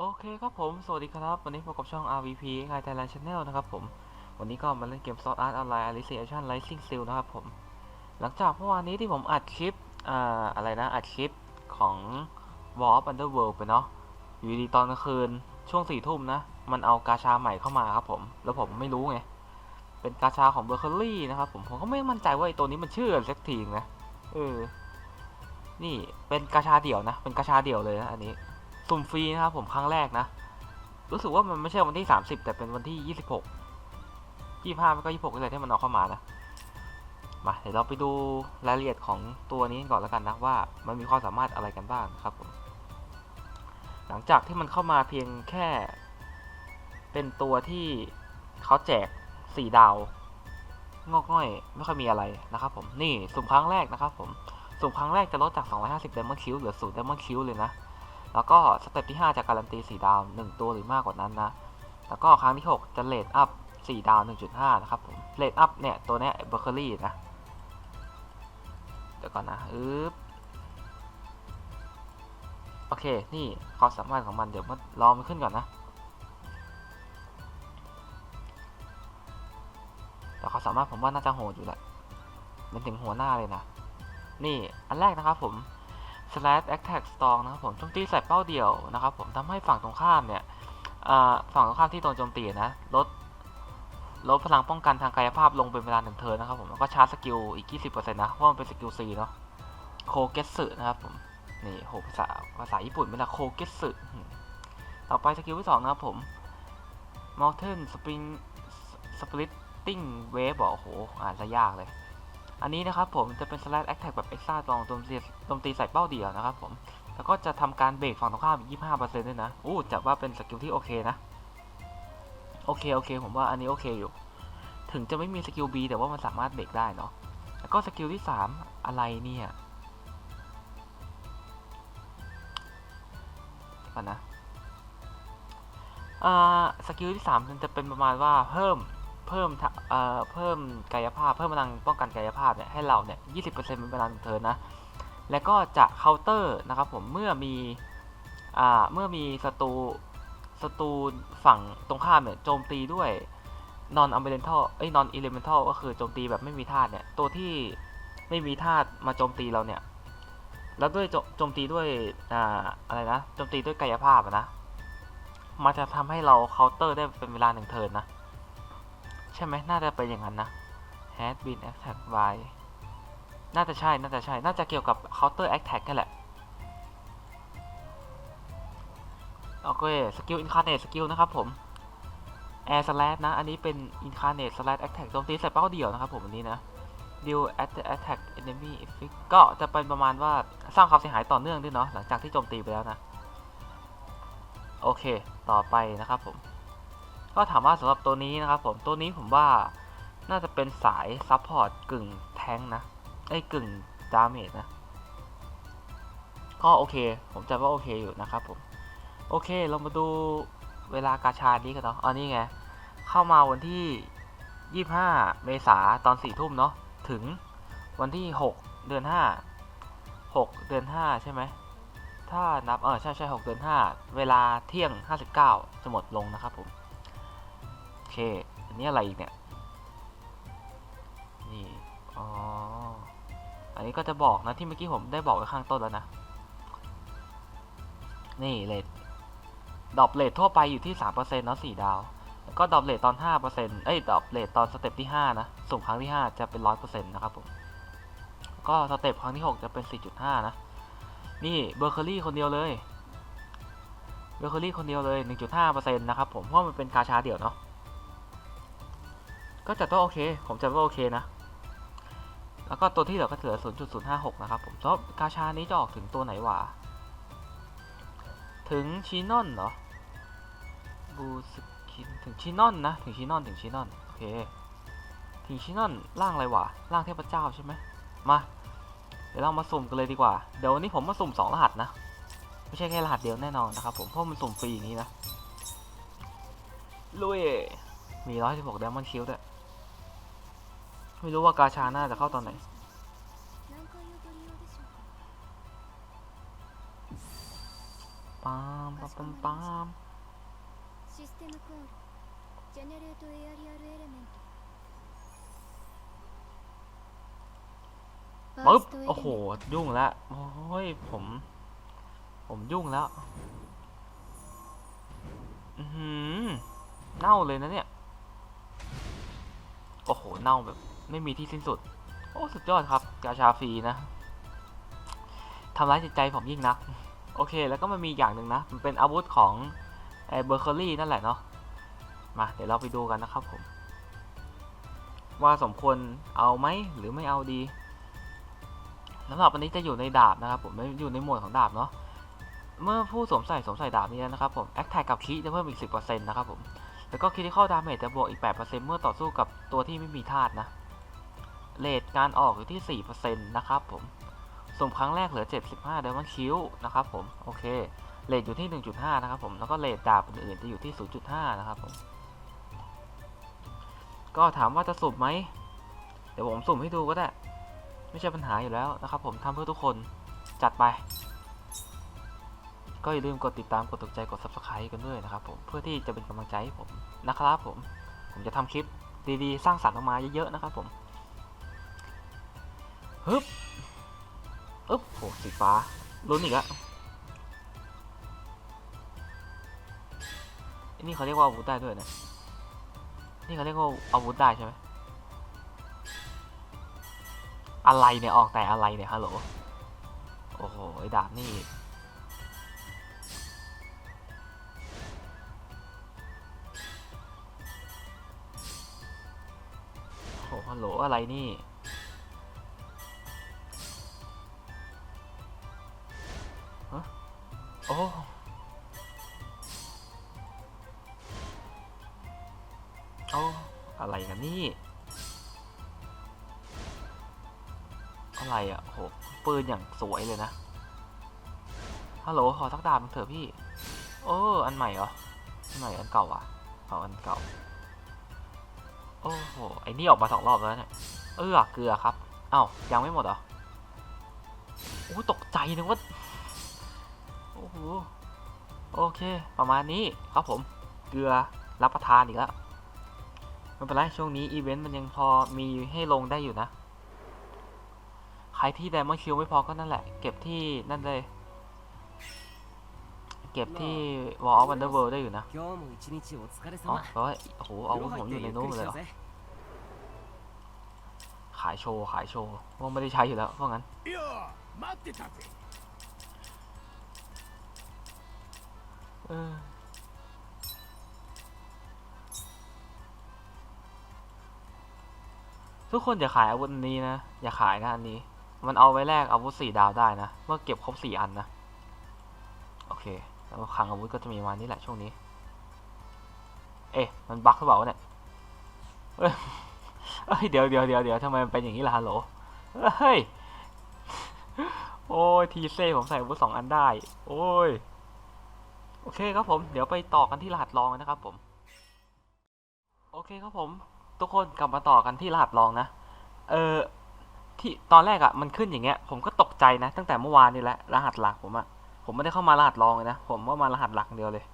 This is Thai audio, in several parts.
โอเคครับผม สวัสดีครับ วันนี้พบกับช่อง RVP ไ i Thailand Channel นะครับผม วันนี้ก็มาเล่นเกม Sword Art Online Alicization Rising Seal นะครับผม หลังจากเมื่อวานนี้ที่ผมอัดคลิป อ่า อะไรนะ อัดคลิปของ War of Underworld ไปเนาะ อยู่ดีตอนกลางคืน ช่วงสี่ทุ่มนะ มันเอากาชาใหม่เข้ามาครับผม แล้วผมไม่รู้ไง เป็นกาชาของเบอร์เคอรี่นะครับผม ผมก็ไม่มั่นใจว่าไอ้ตัวนี้มันชื่ออะไรสักทีนะ เออ นี่ เป็นกาชาเดี่ยวนะ เป็นกาชาเดี่ยวเลยนะอันนี้ สุ่มฟรีนะครับผมครั้งแรกนะ รู้สึกว่ามันไม่ใช่วันที่ 30 แต่เป็นวันที่ 26 25มันก็ 26นี่แหละที่มันเอาเข้ามานะมาเดี๋ยวเราไปดูรายละเอียดของตัวนี้ก่อนแล้วกันนะว่ามันมีความสามารถอะไรกันบ้างครับผมหลังจากที่มันเข้ามาเพียงแค่ เป็นตัวที่เขาแจก4ดาว งอกง่อยไม่ค่อยมีอะไรนะครับผมนี่สุ่มครั้งแรกนะครับผมสุ่มครั้งแรกจะลดจาก 250 Diamond Q เหลือ0 Diamond Q เลยนะ แล้วก็สเต็ปที่ 5 จะการันตี 4 ดาว 1 ตัวหรือมากกว่านั้นนะ แล้วก็ครั้งที่ 6 จะเลดอัพ 4 ดาว 1.5 นะครับผมเลดอัพเนี่ย ตัวเนี้ยเบอร์เคอรี่นะ เดี๋ยวก่อนนะอึ๊บโอเค นี่ความสามารถของมันเดี๋ยวมารอมันขึ้นก่อนนะแต่ความสามารถผมว่าน่าจะโหดอยู่แหละเป็นถึงหัวหน้าเลยนะ นี่อันแรกนะครับผม slash attack strong นะครับผมโจมตีใส่เป้าเดียวนะครับผมทำให้ฝั่งตรงข้ามเนี่ยฝั่งตรงข้ามที่โดนโจมตีนะลดลดพลังป้องกันทางกายภาพลงเป็นเวลาหนึ่งเทิร์นนะครับผมแล้วก็ชาร์จสกิลอีก 20%นะเพราะมันเป็นสกิล C เนาะโคเกสึนะครับผมนี่โหภาษาภาษาญี่ปุ่นเป็นละโคเกสึต่อไปสกิลที่สองนะครับผม mountain spring splitting wave บอกโอ้โหอ่านซะยากเลย อันนี้นะครับผมจะเป็น slash attack แบบ extra ตรงโจมตีโจมตีใส่เป้าเดียวนะครับผม แล้วก็จะทำการเบรกฝั่งตรงข้ามอีก 25%ด้วยนะ อู้จับว่าเป็นสกิลที่โอเคนะ โอเคโอเค ผมว่าอันนี้โอเคอยู่ ถึงจะไม่มีสกิล B แต่ว่ามันสามารถเบรกได้เนาะ แล้วก็สกิลที่ 3 อะไรเนี่ยก่อนนะ อ่า สกิลที่3มันจะเป็นประมาณว่าเพิ่ม เพิ่มเอ่อเพิ่มกายภาพเพิ่มพลังป้องกันกายภาพเนี่ยให้เราเนี่ย20%เป็นเวลาหนึ่งเทิร์นนะ แล้วก็จะเคาน์เตอร์นะครับผมเมื่อมีอ่าเมื่อมีศัตรูศัตรูฝั่งตรงข้ามเนี่ยโจมตีด้วย non elemental เอ้ย non elemental ก็คือโจมตีแบบไม่มีธาตุเนี่ยตัวที่ไม่มีธาตุมาโจมตีเราเนี่ยแล้วด้วยโจจมตีด้วยอ่าอะไรนะโจมตีด้วยกายภาพนะมันจะทำให้เราเคาน์เตอร์ได้เป็นเวลาหนึ่งเทิร์นนะ ใช่ไหมน่าจะเป็นอย่างนั้นนะ has been attacked by น่าจะใช่ น่าจะใช่ น่าจะเกี่ยวกับ counter attack กันแหละ โอเค สกิล incarnate สกิลนะครับผม air slash นะ อันนี้เป็น incarnate slash attack โจมตีใส่เป้าเดี่ยวนะครับผมอันนี้นะ deal at the attack enemy effect ก็จะเป็นประมาณว่าสร้างความเสียหายต่อเนื่องด้วยเนาะ หลังจากที่โจมตีไปแล้วนะ โอเค ต่อไปนะครับผม ก็ถามว่าสำหรับตัวนี้นะครับผมตัวนี้ผมว่าน่าจะเป็นสายซัพพอร์ตกึ่งแทงนะไอ้กึ่งดาเมจนะ ก็โอเค ผมจะว่าโอเคอยู่นะครับผม โอเคเรามาดูเวลากาชานี้กันเนาะอันนี้ไง เข้ามาวันที่ 25 เมษาตอน 4 ทุ่มเนาะถึงวันที่ 6 เดือน 5 6 เดือน 5 ใช่ไหม ถ้านับ เออใช่ใช่6เดือน 5 เวลาเที่ยง 59 จะหมดลงนะครับผม เค อันนี้อะไรอีกเนี่ย นี่ อ๋อ อันนี้ก็จะบอกนะที่เมื่อกี้ผมได้บอกไว้ข้างต้นแล้วนะ นี่เลทดอปเลททั่วไปอยู่ที่ 3%เนาะ4ดาว แล้วก็ดอปเลทตอน 5%เอ้ยดอปเลทตอนสเต็ปที่ 5 นะสุ่มครั้งที่ 5 จะเป็น 100%นะครับผม ก็สเต็ปครั้งที่ 6 จะเป็น 4.5 นะ นี่เบอร์เคอรี่คนเดียวเลยเบอร์เคอรี่คนเดียวเลย 1.5%นะครับผม เพราะมันเป็นกาชาเดี่ยวเนาะ ก็จัดว่าโอเค ผมจัดว่าโอเคนะ แล้วก็ตัวที่เหลือก็เหลือ 0.056 นะครับผมเพราะกาชานี้จะออกถึงตัวไหนวะ ถึงชีนอนเหรอ บูสกิน ถึงชีนอนนะ ถึงชีนอน ถึงชีนอน โอเค ถึงชีนอนร่างอะไรวะ ร่างเทพเจ้าใช่ไหม มา เดี๋ยวเรามาสุ่มกันเลยดีกว่า เดี๋ยววันนี้ผมมาสุ่ม 2 รหัสนะ ไม่ใช่แค่รหัสเดียวแน่นอนนะครับผม เพราะมันสุ่มฟรีอย่างนี้นะลุยมี116 Diamond Shield ด้วย ไม่รู้ว่ากาชาน่าจะเข้าตอนไหน 何回おご利用でしょうか ไป ปามปามปามปาม システムコールジェネレートエアリアルエレメント ปึ๊บ โอ้โห ยุ่งละโอ้ย ผม ผมยุ่งแล้ว อือหือ เน่าเลยนะเนี่ย โอ้โห เน่าแบบ ไม่มีที่สิ้นสุด โอ้สุดยอดครับ กาชาฟรีนะทำร้ายจิตใจผมยิ่งนัก โอเค แล้วก็มันมีอย่างหนึ่งนะ มันเป็นอาวุธของไอเบอร์เคอรี่นั่นแหละเนาะ มา เดี๋ยวเราไปดูกันนะครับผม ว่าสมควรเอาไหมหรือไม่เอาดีสำหรับอันนี้จะอยู่ในดาบนะครับผมไม่อยู่ในหมวดของดาบเนาะ เมื่อผู้สวมใส่สวมใส่ดาบนี้นะครับผม แอคแท็กกับคีจะเพิ่มอีก 10%นะครับผม แล้วก็คิทิคอลดาเมจจะบวกอีก 8%เมื่อต่อสู้กับตัวที่ไม่มีธาตุนะ เลทการออกอยู่ที่ 4%นะครับผมสุ่มครั้งแรกเหลือ 75เดมอนคิวนะครับผม โอเค เลทอยู่ที่ 1.5 นะครับผม แล้วก็เลทดาบอื่นๆจะอยู่ที่ 0.5 นะครับผม ก็ถามว่าจะสุ่มไหม เดี๋ยวผมสุ่มให้ดูก็ได้ ไม่ใช่ปัญหาอยู่แล้วนะครับผมทำเพื่อทุกคน จัดไป ก็อย่าลืมกดติดตาม กดถูกใจ กด subscribe กันด้วยนะครับผม เพื่อที่จะเป็นกำลังใจให้ผมนะครับผม ผมจะทำคลิปดีๆ สร้างสรรค์ออกมาเยอะๆนะครับผม ฮึบอึ๊บโหสีฟ้าลุ้นอีกอันนี่เขาเรียกว่าอาวุธได้ด้วยนะ นี่เขาเรียกว่าอาวุธได้ใช่ไหมอะไรเนี่ย ออกแต่อะไรเนี่ยฮัลโหล โอ้โหไอ้ดาบนี่โอ้โหฮัลโหลอะไรนี่ โอ้โอ้อะไรกันนี่ อะไรอะโหปืนอย่างสวยเลยนะ ฮัลโหลขอสักดาบหนึ่งเถอะพี่ โอ้ อันใหม่เหรอ อันใหม่อันเก่าอะเอาอันเก่า โอ้โห ไอ้นี่ออกมาสองรอบแล้วเนี่ย เออเกลือครับ เอ้ายังไม่หมดเหรอโอ้ตกใจนึกว่า โห โอเค ประมาณนี้ครับผม เกลือรับประทานอีกแล้วไม่เป็นไรช่วงนี้อีเวนต์มันยังพอมีให้ลงได้อยู่นะ ใครที่ไดมอนคิวไม่พอก็นั่นแหละ เก็บที่นั่นเลย เก็บที่วอลวันเดอร์เวิลด์ได้อยู่นะ อ๋อเพราะโอ้โหเอาวุธผมอยู่ในนู้นเลยเหรอขายโชว์ ขายโชว์ว่าไม่ได้ใช้อยู่แล้วเพราะงั้น ทุกคนอย่าขายอาวุธนี้นะ อย่าขายนะอันนี้ มันเอาไว้แลกอาวุธสี่ดาวได้นะ เมื่อเก็บครบสี่อันนะ โอเค แล้วคลังอาวุธก็จะมีมานี้แหละช่วงนี้ เอ๊ะ มันบั๊กหรือเปล่าเนี่ยเอ้ยเอ้ย เดี๋ยวเดี๋ยวเดี๋ยวเดี๋ยวทำไมมันเป็นอย่างนี้ล่ะฮัลโหล เฮ้ย โอ้ยทีเซ่ผมใส่อาวุธสองอันได้ โอ้ย โอเคครับผมเดี๋ยวไปต่อกันที่รหัสรองนนะครับผม โอเคครับผม ทุกคนกลับมาต่อกันที่รหัสรองนะ เออที่ตอนแรกอะ่ะมันขึ้นอย่างเงี้ย ผมก็ตกใจนะ ตั้งแต่เมื่อวานนี่แหละรหัสหลักผมอะ่ะผมไม่ได้เข้ามารหัสรองเลยนะผมว่ามารหัสหลักเดียวเลย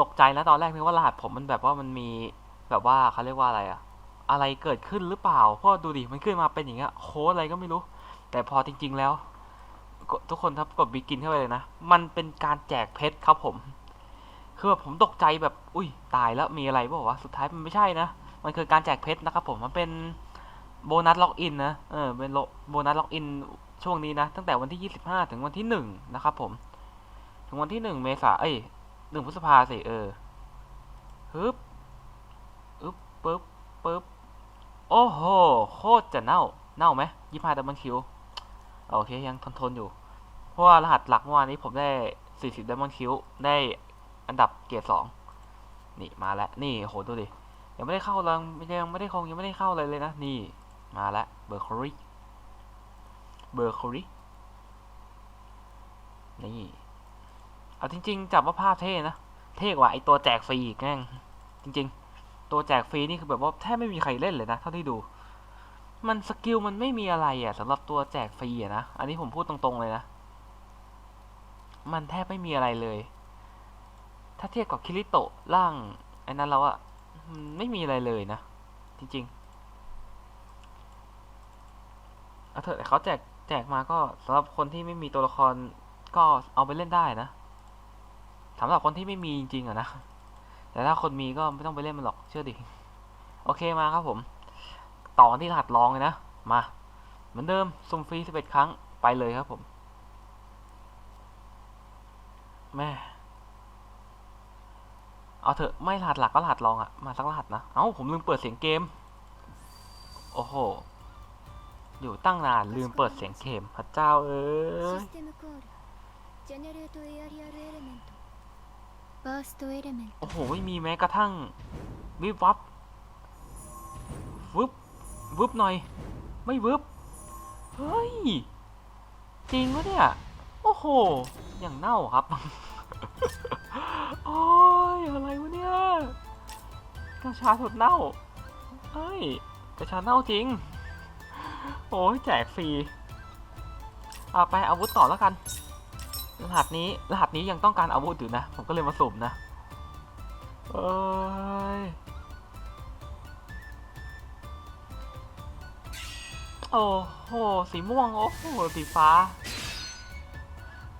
ตกใจนะตอนแรกนึกว่ารหัสผมมันแบบว่ามันมีแบบว่าเขาเรียกว่าอะไรอะอะไรเกิดขึ้นหรือเปล่าเพราะดูดิมันขึ้นมาเป็นอย่างเงี้ยโค้ดอะไรก็ไม่รู้ แต่พอจริง ๆแล้ว ทุกคนครับกดบิกินเข้าไปเลยนะ มันเป็นการแจกเพชรครับผม คือแบบผมตกใจแบบ อุ้ยตายแล้วมีอะไรบอกว่าวะ สุดท้ายมันไม่ใช่นะ มันคือการแจกเพชรนะครับผม มันเป็นโบนัสล็อกอินนะ เออ เป็นโบนัสล็อกอินช่วงนี้นะ ตั้งแต่วันที่ 25 ถึงวันที่ 1 นะครับผม ถึงวันที่ 1 เมษาเอ้ย1พฤษภาสิเออฮึบอึ๊บปึ๊บปึ๊บ โอ้โห โคตรจะเน่า เน่าไหมยี่ห้าดับเบิลคิว โอเคยังทนทนอยู่ เพราะว่ารหัสหลักเมื่อวานนี้ผมได้ 40ดับเบิลคิวได้อันดับเกียรดสองนี่มาแล้ว นี่โหดูดิ ยังไม่ได้เข้ารังยังไม่ได้คงยังไม่ได้เข้าเลยเลยนะ นี่มาแล้วเบอร์คอรี่เบอร์คอรี่นี่เอาจริง ๆ จับว่าภาพเท่นะ เท่กว่าไอตัวแจกฟรีอีกแง่งจริง ๆ ตัวแจกฟรีนี่คือแบบว่าแทบไม่มีใครเล่นเลยนะเท่าที่ดู มันสกิลมันไม่มีอะไรอะสำหรับตัวแจกฟรีอะนะ อันนี้ผมพูดตรงๆเลยนะ มันแทบไม่มีอะไรเลย ถ้าเทียบกับคิริโตะร่างไอ้นั้นแล้วอะไม่มีอะไรเลยนะ จริงๆเอาเถอะแต่เขาแจกแจกมาก็สำหรับคนที่ไม่มีตัวละครก็เอาไปเล่นได้นะสำหรับคนที่ไม่มีจริงๆอะนะ แต่ถ้าคนมีก็ไม่ต้องไปเล่นมันหรอกเชื่อดิ โอเคมาครับผม ต่อที่รหัสรองเลยนะ มา เหมือนเดิมซุ่มฟรีสิบเอ็ดครั้งไปเลยครับผม แม่ เอาเถอะไม่รหัสหลักก็รหัสรองอะมาสักรหัสนะ เอ้าผมลืมเปิดเสียงเกม โอ้โห อยู่ตั้งนานลืมเปิดเสียงเกมพระเจ้าเอ้ยโอ้โห ไม่มีแม้กระทั่งวิบวับฟึบ วึบหน่อย ไม่วึบ เฮ้ย จริงวะเนี่ย โอ้โห อย่างเน่าครับ โอ้ย อะไรวะเนี่ย กระชาสดเน่า เฮ้ย กระชาเน่าจริง โอ้ยแจกฟรี เอาไปอาวุธต่อแล้วกัน รหัสนี้ รหัสนี้ยังต้องการอาวุธอยู่นะ ผมก็เลยมาสุ่มนะ เอ้ย โอ้โห สีม่วง โอ้โห สีฟ้า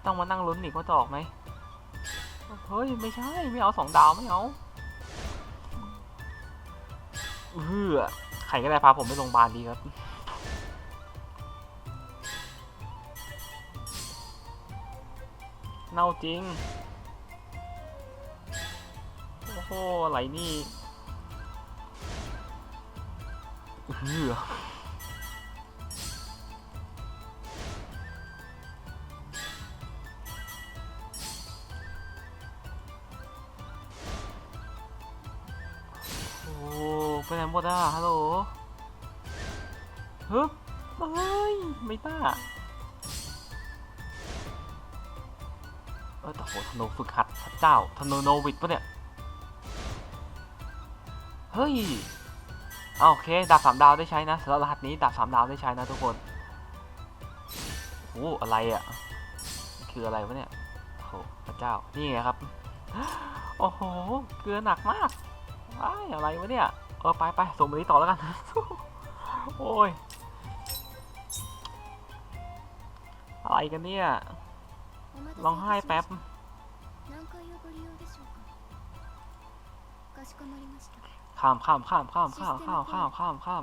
ต้องมานั่งลุ้นอีกว่าจะออกไหมเฮ้ย ไม่ใช่ ไม่เอาสองดาวไม่เอาเฮือใครก็ได้พาผมไปโรงพยาบาลดีครับ เน่าจริง โอ้โหอะไรนี่เฮืออ ไปไหนหมดอะฮัลโหลฮึบเฮ้ยไม่ต้าเออแต่โหธนูฝึกหัดพระเจ้าธนูโนวิดปะเนี่ย เฮ้ยเอาโอเค ดาบสามดาวได้ใช้นะสำหรับรหัสนี้ดาบสามดาวได้ใช้นะทุกคนโอ้อะไรอะ คืออะไรวะเนี่ยโอ้โหพระเจ้า นี่ไงครับ โอ้โห เกลือหนักมากอะไรวะเนี่ย เออไปไปส่งมาที่ต่อแล้วกัน โอ้ย อะไรกันเนี่ยร้องไห้แป๊บข้ามข้ามข้ามข้ามข้ามข้ามข้ามข้ามข้าม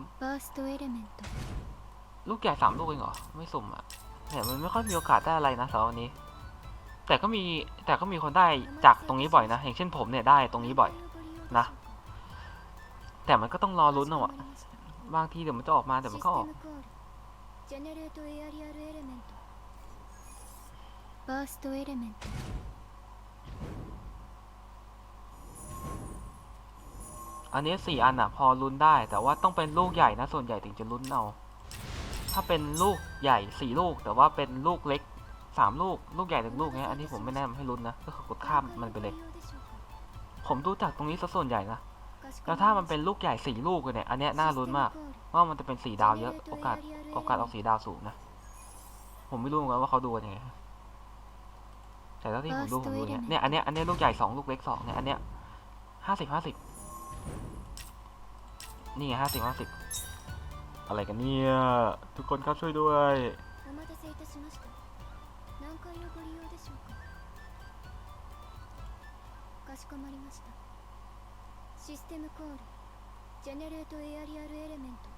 ลูกใหญ่สามลูกเองเหรอ ไม่สุ่มอะเนี่มันไม่ค่อยมีโอกาสได้อะไรนะสำหรับวันนี้ แต่ก็มีแต่ก็มีคนได้จากตรงนี้บ่อยนะ อย่างเช่นผมเนี่ยได้ตรงนี้บ่อยนะ แต่มันก็ต้องรอลุ้นเอาอะบางทีเดี๋ยวมันจะออกมาเดี๋ยวมันก็ออก ジェネレートエアリアルエレメントバーストエレメント อันนี้สี่อันอ่ะ พอลุ้นได้ แต่ว่าต้องเป็นลูกใหญ่นะ ส่วนใหญ่ถึงจะลุ้นเอา ถ้าเป็นลูกใหญ่สี่ลูก แต่ว่าเป็นลูกเล็กสามลูก ลูกใหญ่หนึ่งลูกเนี้ย อันนี้ผมไม่แนะนำให้ลุ้นนะ ก็คือกดข้ามมันไปเลย ผมดูจากตรงนี้ซะส่วนใหญ่นะ แล้วถ้ามันเป็นลูกใหญ่สี่ลูกเลยเนี่ย อันเนี้ยน่าลุ้นมาก ว่ามันจะเป็นสีดาวเยอะ โอกาส โอกาสออกสีดาวสูงนะ ผมไม่รู้เหมือนกันว่าเขาดูกันยังไง แต่เท่าที่ผมดูผมดูเนี่ย เนี่ย อันเนี้ย อันเนี้ยลูกใหญ่สองลูกเล็กสองเนี่ย อันเนี้ยห้าสิบห้าสิบนี่ไงห้าสิบห้าสิบอะไรกันเนี่ย ทุกคนครับช่วยด้วย お待たせいたしました何回をご利用でしょうかかしこまりました システムコールジェネレートエアリアルエレメント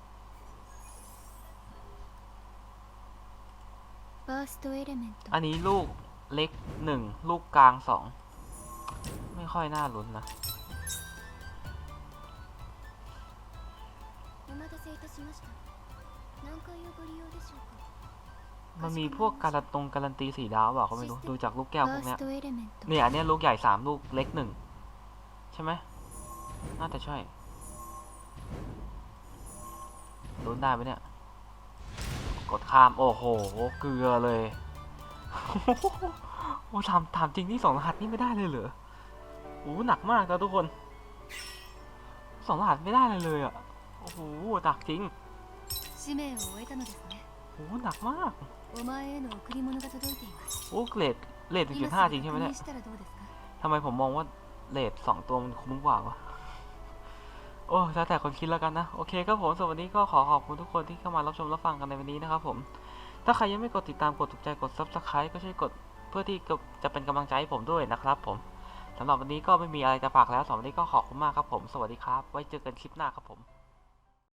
バーストエレメント อันนี้ลูกเล็กหนึ่งลูกกลางสองไม่ค่อยน่าลุ้นนะ お待たせいたしました何回をご利用でしょうか มันมีพวกการันตรงการันตีสีดาวเปล่าก็ไม่รู้ดูจากลูกแก้วพ バ ว ー กเนี้ ス ย トエレメント เนี่ยอันเนี้ยลูกใหญ่สามลูกเล็กหนึ่งใช่ไหม น่าจะใช่โดนได้ไหมเนี่ย กดข้าม โอ้โห เกลือเลยโอ้ถามถามจริงที่สองรหัสนี่ไม่ได้เลยเหรอโอ้หนักมากนะทุกคน สองรหัสไม่ได้เลยเลยอะ โอ้โหหนักจริงโอ้หนักมากโอ้เกรดเลรดหนึ่งจุดห้าจริงใช่ไหมเนี่ยทำไมผมมองว่าเลทสองตัวมันคุ้มกว่าวะ โอ้แล้วแต่คนคิดแล้วกันนะ โอเคครับผมสวัสดีก็ขอขอบคุณทุกคนที่เข้ามารับชมรับฟังกันในวันนี้นะครับผม ถ้าใครยังไม่กดติดตามกดถูกใจกด subscribe ก็ช่วยกดเพื่อที่จะเป็นกำลังใจให้ผมด้วยนะครับผมสำหรับวันนี้ก็ไม่มีอะไรจะฝากแล้วสำหรับวันนี้ก็ขอบคุณมากครับผม สวัสดีครับ ไว้เจอกันคลิปหน้าครับผม